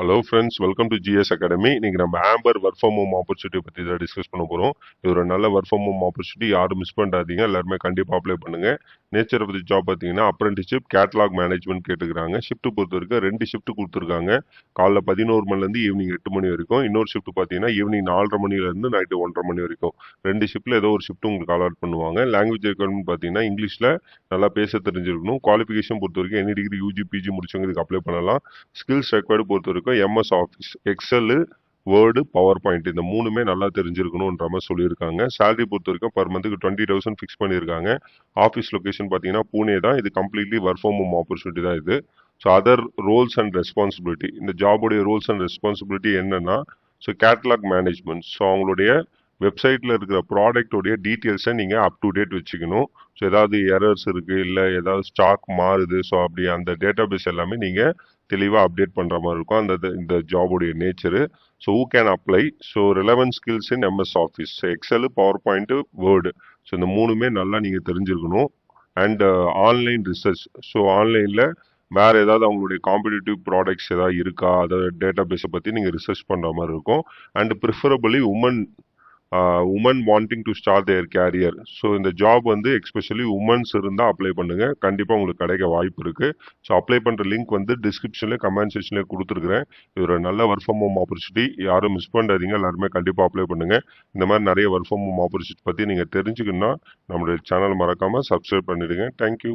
Hello friends welcome to GS academy இன்னைக்கு நம்ம Amber work from home opportunity பற்றி தான் டிஸ்கஸ் பண்ண போகிறோம் இது ஒரு நல்ல ஒர்க் ஃப்ரம் ஹோம் ஆப்பர்ச்சுனிட்டி யாரும் மிஸ் பண்ணாதீங்க. எல்லாருமே கண்டிப்பாக அப்ளை பண்ணுங்க. நேச்சர் பற்றி ஜாப் பார்த்தீங்கன்னா அப்ரெண்டிஸ்ஷிப் கேட்லாக் மேனேஜ்மெண்ட் கேட்டுக்கிறாங்க. ஷிஃப்ட் பொறுத்த வரைக்கும் ரெண்டு ஷிஃப்ட் கொடுத்துருக்காங்க. காலைல பதினோரு மணிலேருந்து ஈவினிங் எட்டு மணி வரைக்கும். இன்னொரு ஷிஃப்ட் பார்த்தீங்கன்னா ஈவினிங் நாலரை மணிலேருந்து நைட்டு ஒன்றரை மணி வரைக்கும். ரெண்டு ஷிஃப்ட்டில் ஏதோ ஒரு ஷிஃப்ட் உங்களுக்கு அலாட் பண்ணுவாங்க. லாங்குவேஜ் ரெக்குவயர்மெண்ட் பார்த்தீங்கன்னா இங்கிலீஷில் நல்லா பேச தெரிஞ்சிருக்கணும். குவாலிஃபிகேஷன் பொறுத்த வரைக்கும் எனி டிகிரி யூஜி பிஜி முடிச்சவங்க இதுக்கு அப்ளை பண்ணலாம். ஸ்கில்ஸ் ரெக்வயர்டு பொறுத்த வரைக்கும் MS Office Excel Word PowerPoint இந்த மூணுமே நல்லா தெரிஞ்சிருக்கணுன்ற மாதிரி சொல்லியிருக்காங்க. சேலரி பொறுத்த வரைக்கும் பர் மந்த்துக்கு டுவெண்ட்டி தௌசண்ட் ஃபிக்ஸ் பண்ணியிருக்காங்க. ஆஃபீஸ் லொக்கேஷன் பார்த்தீங்கன்னா பூனே தான். இது completely work from home opportunity தான் இது. So other roles and responsibility இந்த ஜாபுடைய ரோல்ஸ் அண்ட் ரெஸ்பான்சிபிலிட்டி என்னென்னா ஸோ கேட்லாக் மேனேஜ்மெண்ட் ஸோ அவங்களுடைய வெப்சைட்டில் இருக்கிற ப்ராடக்டோடைய டீட்டெயில்ஸை நீங்கள் அப் டு டேட் வச்சுக்கணும். ஸோ ஏதாவது எரர்ஸ் இருக்குது இல்லை ஏதாவது ஸ்டாக் மாறுது ஸோ அப்படி அந்த டேட்டாபேஸ் எல்லாமே நீங்கள் தெளிவாக அப்டேட் பண்ணுற மாதிரி இருக்கும். அந்த இந்த ஜாபுடைய nature so who can apply so relevant skills in MS Office Excel PowerPoint Word so இந்த மூணுமே நல்லா நீங்கள் தெரிஞ்சிருக்கணும். அண்ட் ஆன்லைன் ரிசர்ச் ஸோ ஆன்லைனில் வேறு ஏதாவது அவங்களுடைய காம்படிட்டிவ் ப்ராடக்ட்ஸ் ஏதாவது இருக்கா? அதை டேட்டாபேஸை பற்றி நீங்கள் ரிசர்ச் பண்ணுற மாதிரி இருக்கும். And preferably women women wanting to start their career so இந்த ஜாப் வந்து எக்ஸ்பெஷலி உமன்ஸ் இருந்தால் அப்ளை பண்ணுங்கள் கண்டிப்பாக உங்களுக்கு கிடைக்க வாய்ப்பு இருக்குது ஸோ அப்ளை பண்ணுற லிங்க் வந்து டிஸ்கிரிப்ஷனில் கமெண்ட் செக்ஷனில் கொடுத்துருக்குறேன். இது ஒரு நல்ல ஒர்க் ஃப்ரம் ஹோம் ஆப்பர்ச்சுனிட்டி யாரும் மிஸ் பண்ணாதீங்க. எல்லாருமே கண்டிப்பாக அப்ளை பண்ணுங்கள் இந்த மாதிரி நிறைய ஒர்க் ஃப்ரம் ஹோம் ஆப்பர்ச்சுனிட்டி பற்றி நீங்கள் தெரிஞ்சுக்கணும்னா நம்மளுடைய சேனல் மறக்காமல் சப்ஸ்கிரைப் பண்ணிவிடுங்க தேங்க்யூ